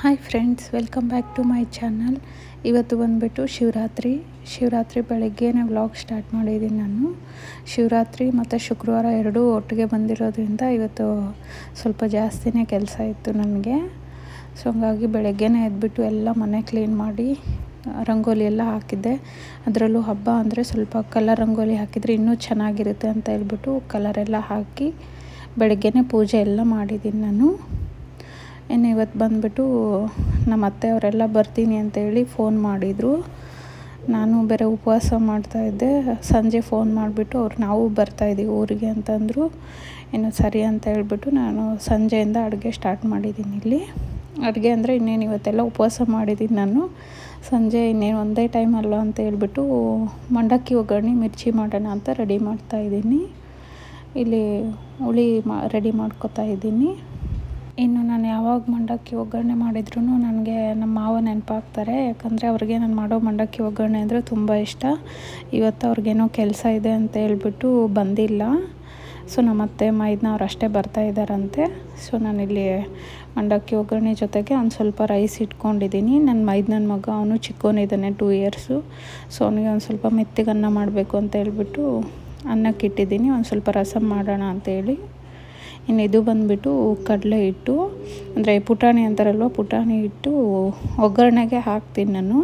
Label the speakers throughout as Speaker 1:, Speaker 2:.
Speaker 1: Hi friends welcome back to my channel ಇವತ್ತು ಬಂದುಬಿಟ್ಟು ಶಿವರಾತ್ರಿ. ಶಿವರಾತ್ರಿ ಬೆಳಗ್ಗೆನೇ ವ್ಲಾಗ್ ಸ್ಟಾರ್ಟ್ ಮಾಡಿದ್ದೀನಿ ನಾನು. ಶಿವರಾತ್ರಿ ಮತ್ತು ಶುಕ್ರವಾರ ಎರಡೂ ಒಟ್ಟಿಗೆ ಬಂದಿರೋದ್ರಿಂದ ಇವತ್ತು ಸ್ವಲ್ಪ ಜಾಸ್ತಿನೇ ಕೆಲಸ ಇತ್ತು ನನಗೆ. ಸೊ ಹಂಗಾಗಿ ಬೆಳಗ್ಗೆನೇ ಎದ್ಬಿಟ್ಟು ಎಲ್ಲ ಮನೆ ಕ್ಲೀನ್ ಮಾಡಿ, ರಂಗೋಲಿ ಎಲ್ಲ ಹಾಕಿದ್ದೆ. ಅದರಲ್ಲೂ ಹಬ್ಬ ಅಂದರೆ ಸ್ವಲ್ಪ ಕಲರ್ ರಂಗೋಲಿ ಹಾಕಿದರೆ ಇನ್ನೂ ಚೆನ್ನಾಗಿರುತ್ತೆ ಅಂತ ಹೇಳ್ಬಿಟ್ಟು ಕಲರೆಲ್ಲ ಹಾಕಿ ಬೆಳಗ್ಗೆನೇ ಪೂಜೆ ಎಲ್ಲ ಮಾಡಿದ್ದೀನಿ ನಾನು. ಇನ್ನು ಇವತ್ತು ಬಂದುಬಿಟ್ಟು ನಮ್ಮ ಅತ್ತೆಯವರೆಲ್ಲ ಬರ್ತೀನಿ ಅಂತೇಳಿ ಫೋನ್ ಮಾಡಿದರು. ನಾನು ಬೇರೆ ಉಪವಾಸ ಮಾಡ್ತಾಯಿದ್ದೆ ಸಂಜೆ ಫೋನ್ ಮಾಡಿಬಿಟ್ಟು ಅವ್ರು ನಾವು ಬರ್ತಾಯಿದ್ದೀವಿ ಊರಿಗೆ ಅಂತಂದರು. ಇನ್ನು ಸರಿ ಅಂತ ಹೇಳ್ಬಿಟ್ಟು ನಾನು ಸಂಜೆಯಿಂದ ಅಡುಗೆ ಸ್ಟಾರ್ಟ್ ಮಾಡಿದ್ದೀನಿ ಇಲ್ಲಿ. ಅಡುಗೆ ಅಂದರೆ ಇನ್ನೇನು ಇವತ್ತೆಲ್ಲ ಉಪವಾಸ ಮಾಡಿದ್ದೀನಿ ನಾನು. ಸಂಜೆ ಇನ್ನೇನು ಒಂದೇ ಟೈಮ್ ಅಲ್ಲ ಅಂತ ಹೇಳ್ಬಿಟ್ಟು ಮಂಡಕ್ಕಿ ಒಗ್ಗರಣೆ, ಮಿರ್ಚಿ ಮಾಡೋಣ ಅಂತ ರೆಡಿ ಮಾಡ್ತಾಯಿದ್ದೀನಿ ಇಲ್ಲಿ ಹುಳಿ ಮಾ ರೆಡಿ ಮಾಡ್ಕೋತಾ ಇದ್ದೀನಿ. ಇನ್ನು ನಾನು ಯಾವಾಗ ಮಂಡಕ್ಕಿ ಒಗ್ಗರಣೆ ಮಾಡಿದ್ರೂ ನನಗೆ ನಮ್ಮ ಮಾವ ನೆನಪಾಗ್ತಾರೆ. ಯಾಕಂದರೆ ಅವ್ರಿಗೆ ನಾನು ಮಾಡೋ ಮಂಡಕ್ಕಿ ಒಗ್ಗರಣೆ ಅಂದರೆ ತುಂಬ ಇಷ್ಟ. ಇವತ್ತು ಅವ್ರಿಗೇನೋ ಕೆಲಸ ಇದೆ ಅಂತ ಹೇಳ್ಬಿಟ್ಟು ಬಂದಿಲ್ಲ. ಸೊ ನಮ್ಮ ಅತ್ತೆ ಮೈದ್ನವ್ರು ಅಷ್ಟೇ ಬರ್ತಾ ಇದ್ದಾರಂತೆ. ಸೊ ನಾನಿಲ್ಲಿ ಮಂಡಕ್ಕಿ ಒಗ್ಗರಣೆ ಜೊತೆಗೆ ಒಂದು ಸ್ವಲ್ಪ ರೈಸ್ ಇಟ್ಕೊಂಡಿದ್ದೀನಿ. ನನ್ನ ಮೈದ್ನನ ಮಗ, ಅವನು ಚಿಕ್ಕವನಿದ್ದಾನೆ ಟೂ ಇಯರ್ಸು ಸೊ ಅವನಿಗೆ ಒಂದು ಸ್ವಲ್ಪ ಮೆತ್ತಿಗೆ ಅನ್ನ ಮಾಡಬೇಕು ಅಂತ ಹೇಳ್ಬಿಟ್ಟು ಅನ್ನಕ್ಕೆ ಇಟ್ಟಿದ್ದೀನಿ ಒಂದು ಸ್ವಲ್ಪ ರಸಮ್ ಮಾಡೋಣ ಅಂತೇಳಿ ಇನ್ನು ಇದು ಬಂದುಬಿಟ್ಟು ಕಡಲೆ ಹಿಟ್ಟು, ಅಂದರೆ ಪುಟಾಣಿ ಅಂತಾರಲ್ವ, ಪುಟಾಣಿ ಹಿಟ್ಟು ಒಗ್ಗರಣೆಗೆ ಹಾಕ್ತೀನಿ ನಾನು.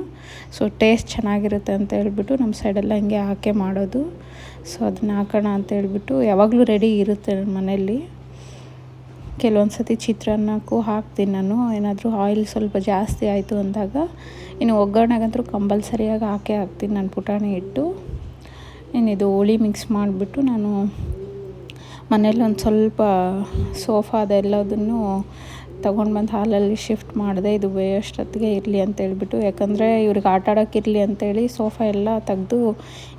Speaker 1: ಸೊ ಟೇಸ್ಟ್ ಚೆನ್ನಾಗಿರುತ್ತೆ ಅಂತ ಹೇಳ್ಬಿಟ್ಟು ನಮ್ಮ ಸೈಡೆಲ್ಲ ಹಿಂಗೆ ಹಾಕೇ ಮಾಡೋದು. ಸೊ ಅದನ್ನ ಹಾಕೋಣ ಅಂತ ಹೇಳ್ಬಿಟ್ಟು ಯಾವಾಗಲೂ ರೆಡಿ ಇರುತ್ತೆ ನನ್ನ ಮನೆಯಲ್ಲಿ. ಕೆಲವೊಂದು ಸತಿ ಚಿತ್ರಾನ್ನಕ್ಕೂ ಹಾಕ್ತೀನಿ ನಾನು. ಏನಾದರೂ ಆಯಿಲ್ ಸ್ವಲ್ಪ ಜಾಸ್ತಿ ಆಯಿತು ಅಂದಾಗ, ಇನ್ನು ಒಗ್ಗರಣೆಗಂತೂ ಕಂಪಲ್ಸರಿಯಾಗಿ ಹಾಕೇ ಹಾಕ್ತೀನಿ ನಾನು ಪುಟಾಣಿ ಹಿಟ್ಟು. ಇನ್ನಿದು ಹೋಳಿ ಮಿಕ್ಸ್ ಮಾಡಿಬಿಟ್ಟು ನಾನು ಮನೇಲಿ ಒಂದು ಸ್ವಲ್ಪ ಸೋಫಾ ಅದೆಲ್ಲದನ್ನು ತಗೊಂಡು ಬಂದು ಹಾಲಲ್ಲಿ ಶಿಫ್ಟ್ ಮಾಡಿದೆ, ಇದು ಬೇಯಷ್ಟೊತ್ತಿಗೆ ಇರಲಿ ಅಂತ ಹೇಳ್ಬಿಟ್ಟು. ಯಾಕಂದರೆ ಇವ್ರಿಗೆ ಆಟ ಆಡೋಕೆ ಇರಲಿ ಅಂತೇಳಿ ಸೋಫಾ ಎಲ್ಲ ತೆಗೆದು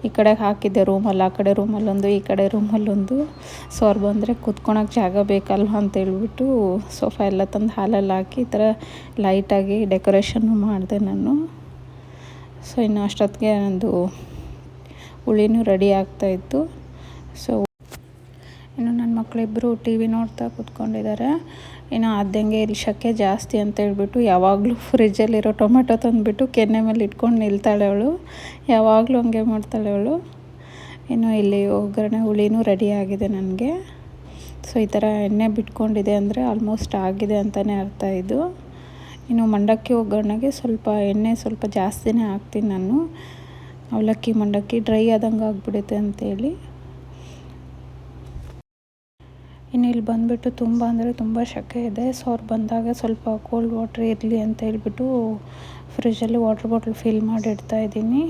Speaker 1: ಈ ಕಡೆಗೆ ಹಾಕಿದ್ದೆ ರೂಮಲ್ಲಿ, ಆ ಕಡೆ ರೂಮಲ್ಲೊಂದು, ಈ ಕಡೆ ರೂಮಲ್ಲೊಂದು. ಸೊ ಅವ್ರು ಬಂದರೆ ಕೂತ್ಕೊಳಕ್ಕೆ ಜಾಗ ಬೇಕಲ್ವ ಅಂತ ಹೇಳ್ಬಿಟ್ಟು ಸೋಫಾ ಎಲ್ಲ ತಂದು ಹಾಲಲ್ಲಿ ಹಾಕಿ ಈ ಥರ ಲೈಟಾಗಿ ಡೆಕೋರೇಷನ್ನು ಮಾಡಿದೆ ನಾನು. ಸೊ ಇನ್ನು ಅಷ್ಟೊತ್ತಿಗೆ ನಂದು ಹುಳಿನೂ ರೆಡಿ ಆಗ್ತಾಯಿತ್ತು ಸೊ ನನ್ನ ಟಿ ವಿ ನೋಡ್ತಾ ಕೂತ್ಕೊಂಡಿದ್ದಾರೆ. ಇನ್ನು ಅದಂಗೆ ಇಲ್ಲಿ ಶಕೆ ಜಾಸ್ತಿ ಅಂತ ಹೇಳ್ಬಿಟ್ಟು ಯಾವಾಗಲೂ ಫ್ರಿಜ್ಜಲ್ಲಿರೋ ಟೊಮೆಟೊ ತಂದುಬಿಟ್ಟು ಕೆನ್ನೆ ಮೇಲೆ ಇಟ್ಕೊಂಡು ನಿಲ್ತಾಳೆ ಅವಳು. ಯಾವಾಗಲೂ ಹಂಗೆ ಮಾಡ್ತಾಳೆ ಅವಳು. ಇನ್ನು ಇಲ್ಲಿ ಒಗ್ಗರಣೆ ಹುಳಿನೂ ರೆಡಿ ಆಗಿದೆ ನನಗೆ. ಸೊ ಈ ಥರ ಎಣ್ಣೆ ಬಿಟ್ಕೊಂಡಿದೆ ಅಂದರೆ ಆಲ್ಮೋಸ್ಟ್ ಆಗಿದೆ ಅಂತಲೇ ಅರ್ಥ ಇದು. ಇನ್ನು ಮಂಡಕ್ಕಿ ಒಗ್ಗರಣೆಗೆ ಸ್ವಲ್ಪ ಎಣ್ಣೆ ಸ್ವಲ್ಪ ಜಾಸ್ತಿನೇ ಹಾಕ್ತೀನಿ ನಾನು. ಅವಲಕ್ಕಿ, ಮಂಡಕ್ಕಿ ಡ್ರೈ ಆದಂಗೆ ಆಗಿಬಿಡುತ್ತೆ ಅಂತೇಳಿ. ಇನ್ನು ಇಲ್ಲಿ ಬಂದುಬಿಟ್ಟು ತುಂಬ ಅಂದರೆ ತುಂಬ ಸೆಕೆ ಇದೆ. ಸೊ ಅವ್ರು ಬಂದಾಗ ಸ್ವಲ್ಪ ಕೋಲ್ಡ್ ವಾಟ್ರ್ ಇರಲಿ ಅಂತ ಹೇಳ್ಬಿಟ್ಟು ಫ್ರಿಜ್ಜಲ್ಲಿ ವಾಟ್ರ್ ಬಾಟ್ಲ್ ಫಿಲ್ ಮಾಡಿ ಇಡ್ತಾ ಇದ್ದೀನಿ.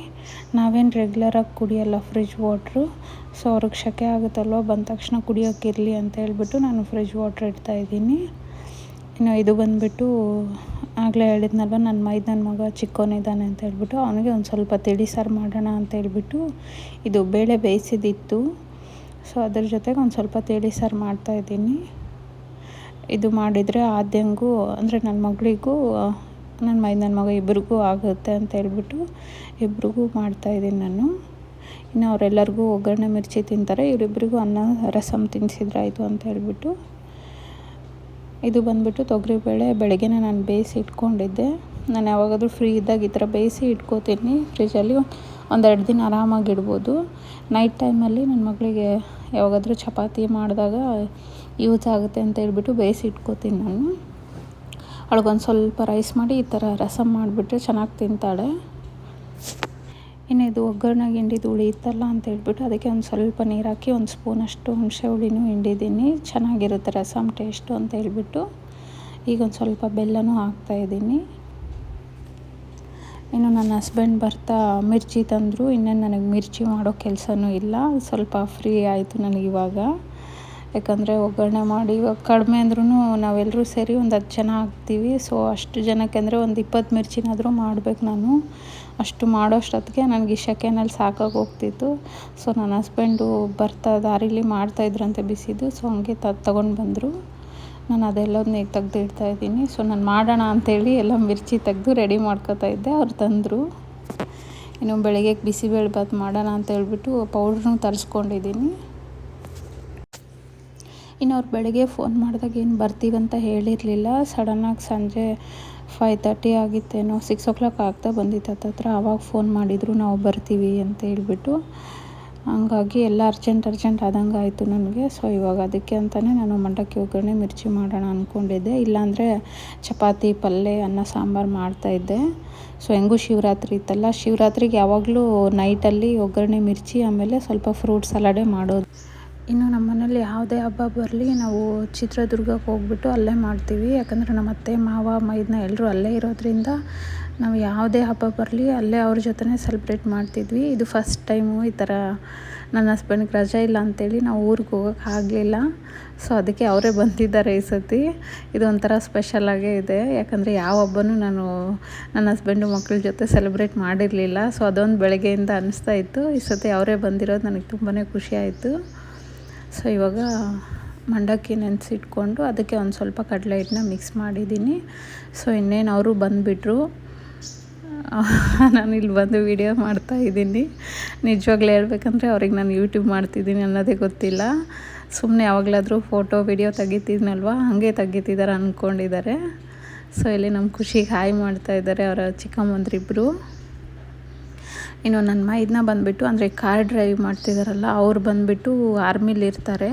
Speaker 1: ನಾವೇನು ರೆಗ್ಯುಲರಾಗಿ ಕುಡಿಯಲ್ಲ ಫ್ರಿಜ್ ವಾಟ್ರು ಸೊ ಅವ್ರಿಗೆ ಸೆಕೆ ಆಗುತ್ತಲ್ವ, ಬಂದ ತಕ್ಷಣ ಕುಡಿಯೋಕ್ಕಿರಲಿ ಅಂತ ಹೇಳ್ಬಿಟ್ಟು ನಾನು ಫ್ರಿಜ್ ವಾಟ್ರ್ ಇಡ್ತಾ ಇದ್ದೀನಿ. ಇನ್ನು ಇದು ಬಂದುಬಿಟ್ಟು ಆಗಲೇ ಹೇಳಿದ್ನಲ್ವ, ನನ್ನ ಮೈದನ ನನ್ನ ಮಗ ಚಿಕ್ಕವನಿದ್ದಾನೆ ಅಂತ ಹೇಳ್ಬಿಟ್ಟು, ಅವನಿಗೆ ಒಂದು ಸ್ವಲ್ಪ ತಿಳಿ ಸಾರು ಮಾಡೋಣ ಅಂತ ಹೇಳ್ಬಿಟ್ಟು ಇದು ಬೇಳೆ ಬೇಯಿಸಿದಿತ್ತು ಸೊ ಅದ್ರ ಜೊತೆಗೆ ಒಂದು ಸ್ವಲ್ಪ ತಿಳಿ ಸಾರು ಮಾಡ್ತಾಯಿದ್ದೀನಿ ಇದು ಮಾಡಿದರೆ ಆದ್ಯಂಗೂ, ಅಂದರೆ ನನ್ನ ಮಗಳಿಗೂ ನನ್ನ ಮೈ ನನ್ನ ಮಗ ಇಬ್ರಿಗೂ ಆಗುತ್ತೆ ಅಂತ ಹೇಳ್ಬಿಟ್ಟು ಇಬ್ರಿಗೂ ಮಾಡ್ತಾಯಿದ್ದೀನಿ ನಾನು. ಇನ್ನು ಅವರೆಲ್ಲರಿಗೂ ಒಗ್ಗರಣೆ ಮಿರ್ಚಿ ತಿಂತಾರೆ ಇವರಿಬ್ಬರಿಗೂ ಅನ್ನ, ರಸಮ್ ತಿನ್ನಿಸಿದ್ರಾಯ್ತು ಅಂತ ಹೇಳ್ಬಿಟ್ಟು. ಇದು ಬಂದುಬಿಟ್ಟು ತೊಗರಿಬೇಳೆ ಬೆಳಗ್ಗೆನೇ ನಾನು ಬೇಯಿಸಿ ಇಟ್ಕೊಂಡಿದ್ದೆ. ನಾನು ಯಾವಾಗಾದರೂ ಫ್ರೀ ಇದ್ದಾಗ ಈ ಥರ ಬೇಯಿಸಿ ಇಟ್ಕೋತೀನಿ ಫ್ರಿಜ್ಜಲ್ಲಿ ಒಂದೆರಡು ದಿನ ಆರಾಮಾಗಿ ಇಡ್ಬೋದು ನೈಟ್ ಟೈಮಲ್ಲಿ ನನ್ನ ಮಗಳಿಗೆ ಯಾವಾಗಾದರೂ ಚಪಾತಿ ಮಾಡಿದಾಗ ಯೂಸ್ ಆಗುತ್ತೆ ಅಂತ ಹೇಳ್ಬಿಟ್ಟು ಬೇಯಿಸಿ ಇಟ್ಕೋತೀನಿ ನಾನು. ಅವಳಿಗೊಂದು ಸ್ವಲ್ಪ ರೈಸ್ ಮಾಡಿ ಈ ಥರ ರಸಮ್ ಮಾಡಿಬಿಟ್ರೆ ಚೆನ್ನಾಗಿ ತಿಂತಾಳೆ. ಇನ್ನು ಇದು ಒಗ್ಗರಣೆ ಹಿಂಡಿದ್ದು ಉಳಿಯುತ್ತಲ್ಲ ಅಂತ ಹೇಳ್ಬಿಟ್ಟು ಅದಕ್ಕೆ ಒಂದು ಸ್ವಲ್ಪ ನೀರು ಹಾಕಿ ಒಂದು ಸ್ಪೂನಷ್ಟು ಹುಣಸೆ ಹುಳಿನೂ ಹಿಂಡಿದ್ದೀನಿ. ಚೆನ್ನಾಗಿರುತ್ತೆ ರಸಮ್ ಟೇಸ್ಟು ಅಂತ ಹೇಳ್ಬಿಟ್ಟು. ಈಗ ಒಂದು ಸ್ವಲ್ಪ ಬೆಲ್ಲನೂ ಹಾಕ್ತಾಯಿದ್ದೀನಿ ಇನ್ನು ನನ್ನ ಹಸ್ಬೆಂಡ್ ಬರ್ತಾ ಮಿರ್ಚಿ ತಂದರು, ಇನ್ನೇನು ನನಗೆ ಮಿರ್ಚಿ ಮಾಡೋ ಕೆಲಸನೂ ಇಲ್ಲ, ಸ್ವಲ್ಪ ಫ್ರೀ ಆಯಿತು ನನಗೆ ಇವಾಗ. ಯಾಕಂದರೆ ಒಗ್ಗರಣೆ ಮಾಡಿ, ಇವಾಗ ಕಡಿಮೆ ಅಂದ್ರೂ ನಾವೆಲ್ಲರೂ ಸೇರಿ ಒಂದು ಹತ್ತು ಜನ ಆಗ್ತೀವಿ ಸೊ ಅಷ್ಟು ಜನಕ್ಕೆ ಅಂದರೆ ಒಂದು ಇಪ್ಪತ್ತು ಮಿರ್ಚಿನಾದರೂ ಮಾಡಬೇಕು ನಾನು. ಅಷ್ಟು ಮಾಡೋಷ್ಟೊತ್ತಿಗೆ ನನಗೆ ಈ ಸಾಕಾಗಿ ಹೋಗ್ತಿತ್ತು. ಸೊ ನನ್ನ ಹಸ್ಬೆಂಡು ಬರ್ತಾ ದಾರಿಲಿ ಮಾಡ್ತಾಯಿದ್ರಂತೆ ಬಿಸಿದು ಸೊ ಹಂಗೆ ತಗೊಂಡು ಬಂದರು. ನಾನು ಅದೆಲ್ಲದನ್ನೇ ಈಗ ತೆಗ್ದು ಇಡ್ತಾ ಇದ್ದೀನಿ. ಸೊ ನಾನು ಮಾಡೋಣ ಅಂಥೇಳಿ ಎಲ್ಲ ಮಿರ್ಚಿ ತೆಗೆದು ರೆಡಿ ಮಾಡ್ಕೋತಾ ಇದ್ದೆ. ಅವ್ರು ತಂದರು. ಇನ್ನು ಬೆಳಗ್ಗೆ ಬಿಸಿಬೇಳೆಭಾತ್ ಮಾಡೋಣ ಅಂತ ಹೇಳ್ಬಿಟ್ಟು ಪೌಡ್ರನ್ನೂ ತರಿಸ್ಕೊಂಡಿದ್ದೀನಿ. ಇನ್ನು ಅವ್ರು ಬೆಳಗ್ಗೆ ಫೋನ್ ಮಾಡಿದಾಗ ಏನು ಬರ್ತೀವಂತ ಹೇಳಿರಲಿಲ್ಲ. ಸಡನ್ನಾಗಿ ಸಂಜೆ ಫೈವ್ ತರ್ಟಿ ಆಗಿತ್ತೇನೋ ಸಿಕ್ಸ್ ಓ ಕ್ಲಾಕ್ ಆಗ್ತಾ ಬಂದಿತ್ತು ಹತ್ತತ್ರ ಆವಾಗ ಫೋನ್ ಮಾಡಿದರು, ನಾವು ಬರ್ತೀವಿ ಅಂತ ಹೇಳ್ಬಿಟ್ಟು. ಹಂಗಾಗಿ ಎಲ್ಲ ಅರ್ಜೆಂಟ್ ಅರ್ಜೆಂಟ್ ಆದಂಗೆ ಆಯಿತು ನನಗೆ. ಸೊ ಇವಾಗ ಅದಕ್ಕೆ ಅಂತಲೇ ನಾನು ಮಂಡಕ್ಕಿ ಒಗ್ಗರಣೆ ಮಿರ್ಚಿ ಮಾಡೋಣ ಅಂದ್ಕೊಂಡಿದ್ದೆ ಇಲ್ಲಾಂದರೆ ಚಪಾತಿ ಪಲ್ಯ ಅನ್ನ, ಸಾಂಬಾರು ಮಾಡ್ತಾಯಿದ್ದೆ ಸೊ ಹೆಂಗೂ ಶಿವರಾತ್ರಿ ಇತ್ತಲ್ಲ. ಶಿವರಾತ್ರಿಗೆ ಯಾವಾಗಲೂ ನೈಟಲ್ಲಿ ಒಗ್ಗರಣೆ, ಮಿರ್ಚಿ, ಆಮೇಲೆ ಸ್ವಲ್ಪ ಫ್ರೂಟ್ ಸಲಾಡೇ ಮಾಡೋದು. ಇನ್ನು ನಮ್ಮ ಮನೇಲಿ ಯಾವುದೇ ಹಬ್ಬ ಬರಲಿ, ನಾವು ಚಿತ್ರದುರ್ಗಕ್ಕೆ ಹೋಗ್ಬಿಟ್ಟು ಅಲ್ಲೇ ಮಾಡ್ತೀವಿ. ಯಾಕಂದರೆ ನಮ್ಮ ಅತ್ತೆ, ಮಾವ, ಮೈದನ ಎಲ್ಲರೂ ಅಲ್ಲೇ ಇರೋದ್ರಿಂದ ನಾವು ಯಾವುದೇ ಹಬ್ಬ ಬರಲಿ, ಅಲ್ಲೇ ಅವ್ರ ಜೊತೆನೇ ಸೆಲೆಬ್ರೇಟ್ ಮಾಡ್ತಿದ್ವಿ. ಇದು ಫಸ್ಟ್ ಟೈಮು ಈ ಥರ ನನ್ನ ಹಸ್ಬೆಂಡ್ಗೆ ರಜೆ ಇಲ್ಲ ಅಂತೇಳಿ ನಾವು ಊರಿಗೆ ಹೋಗೋಕೆ ಆಗಲಿಲ್ಲ. ಸೊ ಅದಕ್ಕೆ ಅವರೇ ಬಂದಿದ್ದಾರೆ ಈ ಸತಿ ಇದೊಂಥರ ಸ್ಪೆಷಲಾಗೇ ಇದೆ. ಯಾಕಂದರೆ ಯಾವ ಹಬ್ಬನೂ ನಾನು ನನ್ನ ಹಸ್ಬೆಂಡು ಮಕ್ಕಳ ಜೊತೆ ಸೆಲೆಬ್ರೇಟ್ ಮಾಡಿರಲಿಲ್ಲ. ಸೊ ಅದೊಂದು ಬೆಳಗ್ಗೆಯಿಂದ ಅನ್ನಿಸ್ತಾ ಇತ್ತು. ಈ ಸತಿ ಅವರೇ ಬಂದಿರೋದು ನನಗೆ ತುಂಬಾ ಖುಷಿ ಆಯಿತು. ಸೊ ಇವಾಗ ಮಂಡಕ್ಕಿ ನೆನೆಸಿಟ್ಕೊಂಡು ಅದಕ್ಕೆ ಒಂದು ಸ್ವಲ್ಪ ಕಡಲೆ ಹಿಟ್ಟನ್ನ ಮಿಕ್ಸ್ ಮಾಡಿದ್ದೀನಿ. ಸೊ ಇನ್ನೇನು ಅವರು ಬಂದುಬಿಟ್ರು ನಾನು ಇಲ್ಲಿ ಬಂದು ವೀಡಿಯೋ ಮಾಡ್ತಾ ಇದ್ದೀನಿ. ನಿಜವಾಗ್ಲೂ ಹೇಳ್ಬೇಕಂದ್ರೆ ಅವ್ರಿಗೆ ನಾನು ಯೂಟ್ಯೂಬ್ ಮಾಡ್ತಿದ್ದೀನಿ ಅನ್ನೋದೇ ಗೊತ್ತಿಲ್ಲ. ಸುಮ್ಮನೆ ಯಾವಾಗಲಾದರೂ ಫೋಟೋ ವಿಡಿಯೋ ತೆಗಿತಿದ್ನಲ್ವ? ಹಾಗೆ ತೆಗಿತಿದ್ದಾರೆ ಅಂದ್ಕೊಂಡಿದ್ದಾರೆ ಸೊ ಇಲ್ಲಿ ನಮ್ಮ ಖುಷಿಗೆ ಹಾಯ್ ಮಾಡ್ತಾಯಿದ್ದಾರೆ ಅವರ ಚಿಕ್ಕಮ್ಮಂದ್ರಿಬ್ಬರು ಇನ್ನು ನನ್ನ ಮೈದನ್ನ ಬಂದುಬಿಟ್ಟು, ಅಂದರೆ ಕಾರ್ ಡ್ರೈವ್ ಮಾಡ್ತಿದ್ದಾರಲ್ಲ ಅವ್ರು ಬಂದುಬಿಟ್ಟು ಆರ್ಮಿಲಿ ಇರ್ತಾರೆ.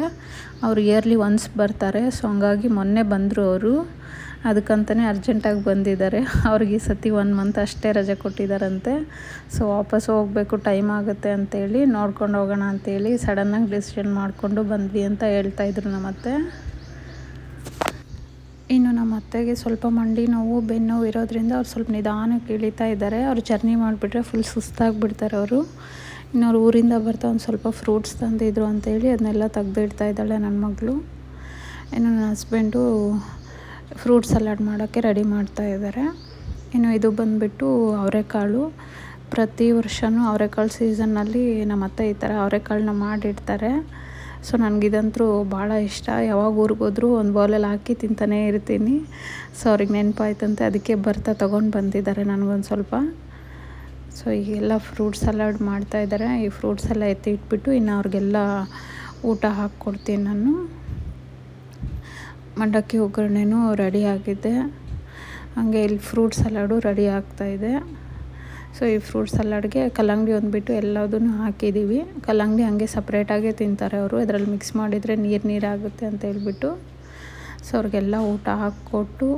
Speaker 1: ಅವ್ರು ಇಯರ್ಲಿ ಒನ್ಸ್ ಬರ್ತಾರೆ. ಸೊ ಹಂಗಾಗಿ ಮೊನ್ನೆ ಬಂದರು ಅವರು. ಅದಕ್ಕಂತಲೇ ಅರ್ಜೆಂಟಾಗಿ ಬಂದಿದ್ದಾರೆ. ಅವ್ರಿಗೆ ಈ ಸತಿ ಒನ್ ಮಂತ್ ಅಷ್ಟೇ ರಜೆ ಕೊಟ್ಟಿದ್ದಾರಂತೆ ಸೊ ವಾಪಸ್ ಹೋಗಬೇಕು ಟೈಮ್ ಆಗುತ್ತೆ ಅಂತೇಳಿ ನೋಡ್ಕೊಂಡು ಹೋಗೋಣ ಅಂತೇಳಿ ಸಡನ್ನಾಗಿ ಡಿಸಿಷನ್ ಮಾಡಿಕೊಂಡು ಬಂದ್ವಿ ಅಂತ ಹೇಳ್ತಾಯಿದ್ರು ನಮ್ಮತ್ತೆ. ಇನ್ನು ನಮ್ಮ ಅತ್ತೆಗೆ ಸ್ವಲ್ಪ ಮಂಡಿ ನೋವು, ಬೆನ್ನು ನೋವು ಇರೋದ್ರಿಂದ ಅವ್ರು ಸ್ವಲ್ಪ ನಿಧಾನಕ್ಕೆ ಇಳಿತಾ ಇದ್ದಾರೆ. ಅವ್ರು ಜರ್ನಿ ಮಾಡಿಬಿಟ್ರೆ ಫುಲ್ ಸುಸ್ತಾಗಿಬಿಡ್ತಾರೆ ಅವರು. ಇನ್ನು ಅವ್ರು ಊರಿಂದ ಬರ್ತಾ ಒಂದು ಸ್ವಲ್ಪ ಫ್ರೂಟ್ಸ್ ತಂದಿದ್ರು ಅಂತೇಳಿ ಅದನ್ನೆಲ್ಲ ತೆಗ್ದಿಡ್ತಾ ಇದ್ದಾಳೆ ನನ್ನ ಮಗಳು. ಇನ್ನು ನನ್ನ ಹಸ್ಬೆಂಡು ಫ್ರೂಟ್ ಸಲಾಡ್ ಮಾಡೋಕ್ಕೆ ರೆಡಿ ಮಾಡ್ತಾ ಇದ್ದಾರೆ. ಇನ್ನು ಇದು ಬಂದುಬಿಟ್ಟು ಅವರೆಕಾಳು. ಪ್ರತಿ ವರ್ಷವೂ ಅವರೆಕಾಳು ಸೀಸನ್ನಲ್ಲಿ ನಮ್ಮ ಅತ್ತೆ ಈ ಥರ ಅವರೆಕಾಳನ್ನ ಮಾಡಿಡ್ತಾರೆ. ಸೊ ನನಗಿದಂತೂ ಭಾಳ ಇಷ್ಟ. ಯಾವಾಗ ಊರಿಗೆ ಹೋದರೂ ಒಂದು ಬೌಲಲ್ಲಿ ಹಾಕಿ ತಿಂತಾನೇ ಇರ್ತೀನಿ. ಸೊ ಅವ್ರಿಗೆ ನೆನಪಾಯ್ತಂತೆ, ಅದಕ್ಕೆ ಬರ್ತಾ ತೊಗೊಂಡು ಬಂದಿದ್ದಾರೆ ನನಗೊಂದು ಸ್ವಲ್ಪ. ಸೊ ಈಗೆಲ್ಲ ಫ್ರೂಟ್ ಸಲಾಡ್ ಮಾಡ್ತಾಯಿದ್ದಾರೆ ಈ ಫ್ರೂಟ್ಸ್ ಎಲ್ಲ ಎತ್ತಿ ಇಟ್ಬಿಟ್ಟು ಇನ್ನು ಅವ್ರಿಗೆಲ್ಲ ಊಟ ಹಾಕ್ಕೊಡ್ತೀನಿ ನಾನು. ಮಂಡಕ್ಕಿ ಒಗ್ಗರಣೆನೂ ರೆಡಿ ಆಗಿದೆ. ಹಾಗೆ ಇಲ್ಲಿ ಫ್ರೂಟ್ ಸಲಾಡು ರೆಡಿ ಆಗ್ತಾಯಿದೆ ಸೊ ಈ ಫ್ರೂಟ್ ಸಲಾಡ್ಗೆ ಕಲ್ಲಂಗಡಿ ಒಂದ್ಬಿಟ್ಟು ಎಲ್ಲದನ್ನು ಹಾಕಿದ್ದೀವಿ ಕಲ್ಲಂಗಡಿ ಹಂಗೆ ಸಪ್ರೇಟಾಗೇ ತಿಂತಾರೆ ಅವರು. ಅದರಲ್ಲಿ ಮಿಕ್ಸ್ ಮಾಡಿದರೆ ನೀರು ನೀರಾಗುತ್ತೆ ಅಂತ ಹೇಳ್ಬಿಟ್ಟು. ಸೊ ಅವ್ರಿಗೆಲ್ಲ ಊಟ ಹಾಕ್ಕೊಟ್ಟು,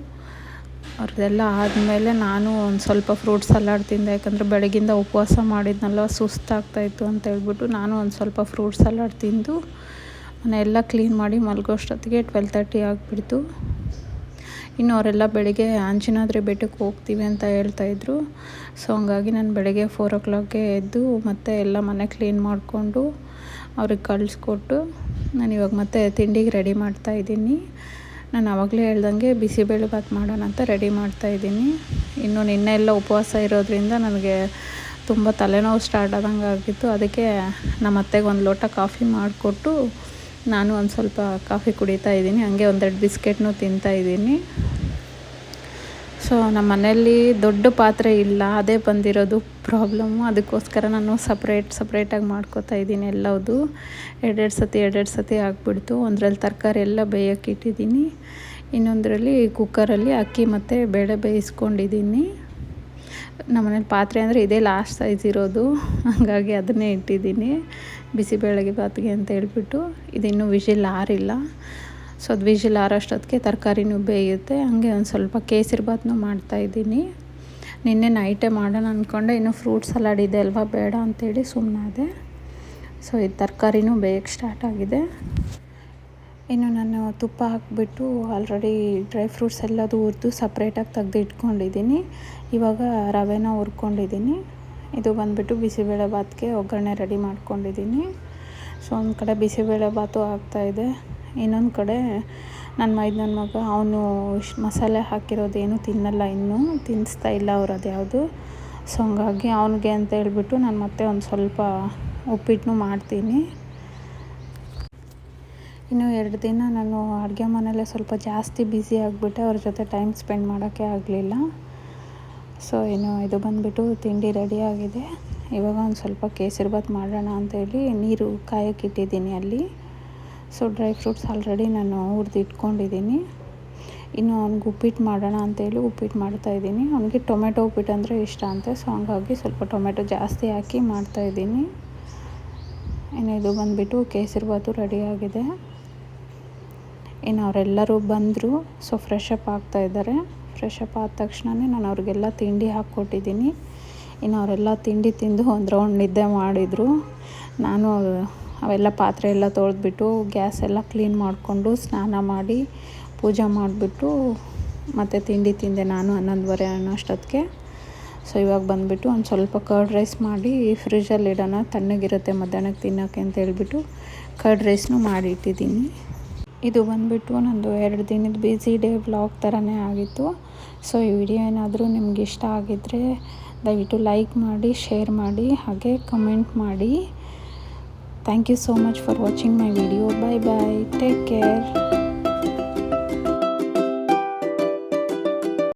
Speaker 1: ಅವ್ರದ್ದೆಲ್ಲ ಆದಮೇಲೆ ನಾನು ಒಂದು ಸ್ವಲ್ಪ ಫ್ರೂಟ್ ಸಲಾಡ್ ತಿಂದೆ. ಯಾಕಂದರೆ ಬೆಳಗಿಂದ ಉಪವಾಸ ಮಾಡಿದ್ನಲ್ಲ ಸುಸ್ತಾಗ್ತಾಯಿತ್ತು ಅಂತ ಹೇಳ್ಬಿಟ್ಟು ನಾನು ಒಂದು ಸ್ವಲ್ಪ ಫ್ರೂಟ್ ಸಲಾಡ್ ತಿಂದು, ಮನೆಯೆಲ್ಲ ಕ್ಲೀನ್ ಮಾಡಿ ಮಲಗೋಷ್ಟೊತ್ತಿಗೆ ಟ್ವೆಲ್ ತರ್ಟಿ ಆಗಿಬಿಡ್ತು. ಇನ್ನು ಅವರೆಲ್ಲ ಬೆಳಿಗ್ಗೆ ಆಂಜನಾದ್ರಿ ಬೆಟ್ಟಕ್ಕೆ ಹೋಗ್ತೀವಿ ಅಂತ ಹೇಳ್ತಾಯಿದ್ರು ಸೊ ಹಂಗಾಗಿ ನಾನು ಬೆಳಗ್ಗೆ ಫೋರ್ ಓ ಕ್ಲಾಕ್ಗೆ ಎದ್ದು ಮತ್ತೆ ಎಲ್ಲ ಮನೆ ಕ್ಲೀನ್ ಮಾಡಿಕೊಂಡು ಅವ್ರಿಗೆ ಕಳಿಸ್ಕೊಟ್ಟು ನಾನು ಇವಾಗ ಮತ್ತೆ ತಿಂಡಿಗೆ ರೆಡಿ ಮಾಡ್ತಾ ಇದ್ದೀನಿ. ನಾನು ಆವಾಗಲೇ ಹೇಳ್ದಂಗೆ ಬಿಸಿಬೇಳೆ ಭಾತ್ ಮಾಡೋಣ ಅಂತ ರೆಡಿ ಮಾಡ್ತಾ ಇದ್ದೀನಿ. ಇನ್ನು ನಿನ್ನೆ ಎಲ್ಲ ಉಪವಾಸ ಇರೋದ್ರಿಂದ ನನಗೆ ತುಂಬ ತಲೆನೋವು ಸ್ಟಾರ್ಟ್ ಆದಂಗೆ ಆಗಿತ್ತು ಅದಕ್ಕೆ ನಮ್ಮ ಅತ್ತೆಗೆ ಒಂದು ಲೋಟ ಕಾಫಿ ಮಾಡಿಕೊಟ್ಟು ನಾನು ಒಂದು ಸ್ವಲ್ಪ ಕಾಫಿ ಕುಡಿತಾ ಇದ್ದೀನಿ. ಹಂಗೆ ಒಂದೆರಡು ಬಿಸ್ಕೆಟ್ನೂ ತಿಂತಾಯಿದ್ದೀನಿ ಸೊ ನಮ್ಮ ಮನೆಯಲ್ಲಿ ದೊಡ್ಡ ಪಾತ್ರೆ ಇಲ್ಲ. ಅದೇ ಬಂದಿರೋದು ಪ್ರಾಬ್ಲಮ್ಮು ಅದಕ್ಕೋಸ್ಕರ ನಾನು ಸಪ್ರೇಟ್ ಸಪ್ರೇಟಾಗಿ ಮಾಡ್ಕೋತಾ ಇದ್ದೀನಿ ಎಲ್ಲವುದು ಎರಡೆರಡು ಸತಿ ಎರಡೆರಡು ಸತಿ ಆಗಿಬಿಡ್ತು. ಒಂದರಲ್ಲಿ ತರಕಾರಿ ಎಲ್ಲ ಬೇಯೋಕ್ಕೆ ಇಟ್ಟಿದ್ದೀನಿ. ಇನ್ನೊಂದರಲ್ಲಿ ಕುಕ್ಕರಲ್ಲಿ ಅಕ್ಕಿ ಮತ್ತು ಬೇಳೆ ಬೇಯಿಸ್ಕೊಂಡಿದ್ದೀನಿ. ನಮ್ಮನೇಲಿ ಪಾತ್ರೆ ಅಂದರೆ ಇದೇ ಲಾಸ್ಟ್ ಸೈಜ್ ಇರೋದು. ಹಾಗಾಗಿ ಅದನ್ನೇ ಇಟ್ಟಿದ್ದೀನಿ. ಬಿಸಿಬೇಳೆಗೆ ಬಾತ್ಗೆ ಅಂತ ಹೇಳ್ಬಿಟ್ಟು ಇದಿನ್ನೂ ವಿಷಿಲ್ ಆರಿಲ್ಲ. ಸೊ ಅದು ವಿಷಿಲ್ ಆರೋಷ್ಟೊತ್ತಿಗೆ ತರಕಾರಿನೂ ಬೇಯುತ್ತೆ. ಹಂಗೆ ಒಂದು ಸ್ವಲ್ಪ ಕೇಸರಿ ಬಾತ್ನೂ ಮಾಡ್ತಾಯಿದ್ದೀನಿ ನಿನ್ನೆ ನೈಟೇ ಮಾಡೋಣ ಅಂದ್ಕೊಂಡೆ ಇನ್ನೂ ಫ್ರೂಟ್ ಸಲಾಡ್ ಇದೆ ಅಲ್ವಾ? ಬೇಡ ಅಂತೇಳಿ ಸುಮ್ಮನಾದೆ ಸೊ ಇದು ತರಕಾರಿನೂ ಬೇಯಕ್ಕೆ ಸ್ಟಾರ್ಟ್ ಆಗಿದೆ. ಇನ್ನು ನಾನು ತುಪ್ಪ ಹಾಕಿಬಿಟ್ಟು ಆಲ್ರೆಡಿ ಡ್ರೈ ಫ್ರೂಟ್ಸ್ ಎಲ್ಲದು ಹುರಿದು ಸಪ್ರೇಟಾಗಿ ತೆಗೆದು ಇಟ್ಕೊಂಡಿದ್ದೀನಿ ಇವಾಗ ರವೆನ ಹುರ್ಕೊಂಡಿದ್ದೀನಿ. ಇದು ಬಂದುಬಿಟ್ಟು ಬಿಸಿಬೇಳೆ ಭಾತ್ಗೆ ಒಗ್ಗರಣೆ ರೆಡಿ ಮಾಡ್ಕೊಂಡಿದ್ದೀನಿ. ಸೊ, ಒಂದು ಕಡೆ ಬಿಸಿಬೇಳೆ ಭಾತು ಆಗ್ತಾಯಿದೆ ಇನ್ನೊಂದು ಕಡೆ ನನ್ನ ಮೈದ್ ನನ್ನ ಮಗ, ಅವನು ಮಸಾಲೆ ಹಾಕಿರೋದೇನು ತಿನ್ನಲ್ಲ ಇನ್ನೂ. ತಿನ್ನಿಸ್ತಾ ಇಲ್ಲ ಅವ್ರು ಅದು ಯಾವುದು. ಸೊ, ಹಂಗಾಗಿ ಅವನಿಗೆ ಅಂತ ಹೇಳ್ಬಿಟ್ಟು ನಾನು ಮತ್ತೆ ಒಂದು ಸ್ವಲ್ಪ ಉಪ್ಪಿಟ್ಟನ್ನು ಮಾಡ್ತೀನಿ. ಇನ್ನು ಎರಡು ದಿನ ನಾನು ಅಡುಗೆ ಮನೆಯಲ್ಲೇ ಸ್ವಲ್ಪ ಜಾಸ್ತಿ ಬ್ಯುಸಿ ಆಗಿಬಿಟ್ಟೆ. ಅವ್ರ ಜೊತೆ ಟೈಮ್ ಸ್ಪೆಂಡ್ ಮಾಡೋಕ್ಕೆ ಆಗಲಿಲ್ಲ. ಸೊ ಏನು ಇದು ಬಂದುಬಿಟ್ಟು ತಿಂಡಿ ರೆಡಿಯಾಗಿದೆ ಇವಾಗ ಒಂದು ಸ್ವಲ್ಪ ಕೇಸರಿ ಭಾತ್ ಮಾಡೋಣ ಅಂತೇಳಿ ನೀರು ಕಾಯೋಕ್ಕಿಟ್ಟಿದ್ದೀನಿ ಅಲ್ಲಿ. ಸೊ ಡ್ರೈ ಫ್ರೂಟ್ಸ್ ಆಲ್ರೆಡಿ ನಾನು ಹುರಿದು ಇಟ್ಕೊಂಡಿದ್ದೀನಿ. ಇನ್ನು ಅವ್ನಿಗೆ ಉಪ್ಪಿಟ್ಟು ಮಾಡೋಣ ಅಂತೇಳಿ ಉಪ್ಪಿಟ್ಟು ಮಾಡ್ತಾಯಿದ್ದೀನಿ ಅವನಿಗೆ ಟೊಮೆಟೊ ಉಪ್ಪಿಟ್ಟು ಅಂದರೆ ಇಷ್ಟ ಅಂತೆ, ಸೊ ಹಂಗಾಗಿ ಸ್ವಲ್ಪ ಟೊಮೆಟೊ ಜಾಸ್ತಿ ಹಾಕಿ ಮಾಡ್ತಾಯಿದ್ದೀನಿ ಇನ್ನು ಇದು ಬಂದುಬಿಟ್ಟು ಕೇಸರಿಬಾತು ರೆಡಿಯಾಗಿದೆ ಇನ್ನು ಅವರೆಲ್ಲರೂ ಬಂದರು, ಸೊ ಫ್ರೆಶ್ ಅಪ್ ಆಗ್ತಾಯಿದ್ದಾರೆ ಫ್ರೆಶ್ ಅಪ್ ಆದ ತಕ್ಷಣವೇ ನಾನು ಅವ್ರಿಗೆಲ್ಲ ತಿಂಡಿ ಹಾಕ್ಕೊಟ್ಟಿದ್ದೀನಿ. ಇನ್ನು ಅವರೆಲ್ಲ ತಿಂಡಿ ತಿಂದು ಒಂದು ರೌಂಡ್ ನಿದ್ದೆ ಮಾಡಿದರು. ನಾನು ಅವೆಲ್ಲ ಪಾತ್ರೆ ಎಲ್ಲ ತೊಳೆದ್ಬಿಟ್ಟು ಗ್ಯಾಸ್ ಎಲ್ಲ ಕ್ಲೀನ್ ಮಾಡಿಕೊಂಡು ಸ್ನಾನ ಮಾಡಿ ಪೂಜೆ ಮಾಡಿಬಿಟ್ಟು ಮತ್ತು ತಿಂಡಿ ತಿಂದೆ ನಾನು ಹನ್ನೊಂದುವರೆ ಅನ್ನೋಷ್ಟೊತ್ತಿಗೆ. ಸೊ ಇವಾಗ ಬಂದುಬಿಟ್ಟು ಒಂದು ಸ್ವಲ್ಪ ಕರ್ಡ್ ರೈಸ್ ಮಾಡಿ ಫ್ರಿಜ್ಜಲ್ಲಿ ಇಡೋಣ, ತಣ್ಣಗಿರುತ್ತೆ ಮಧ್ಯಾಹ್ನಕ್ಕೆ ತಿನ್ನೋಕ್ಕೆ ಅಂತ ಹೇಳ್ಬಿಟ್ಟು ಕರ್ಡ್ ರೈಸ್ನು ಮಾಡಿ ಇಟ್ಟಿದ್ದೀನಿ ಇದು ಬಂದುಬಿಟ್ಟು ನಂದು ಎರಡು ದಿನದ ಬ್ಯುಸಿ ಡೇ ಬ್ಲಾಗ್ ಥರನೇ ಆಗಿತ್ತು. ಸೊ ಈ ವಿಡಿಯೋ ಏನಾದರೂ ನಿಮ್ಗೆ ಇಷ್ಟ ಆಗಿದ್ದರೆ ದಯವಿಟ್ಟು ಲೈಕ್ ಮಾಡಿ, ಶೇರ್ ಮಾಡಿ, ಹಾಗೆ ಕಮೆಂಟ್ ಮಾಡಿ. Thank you so much for watching my video. Bye bye. Take care.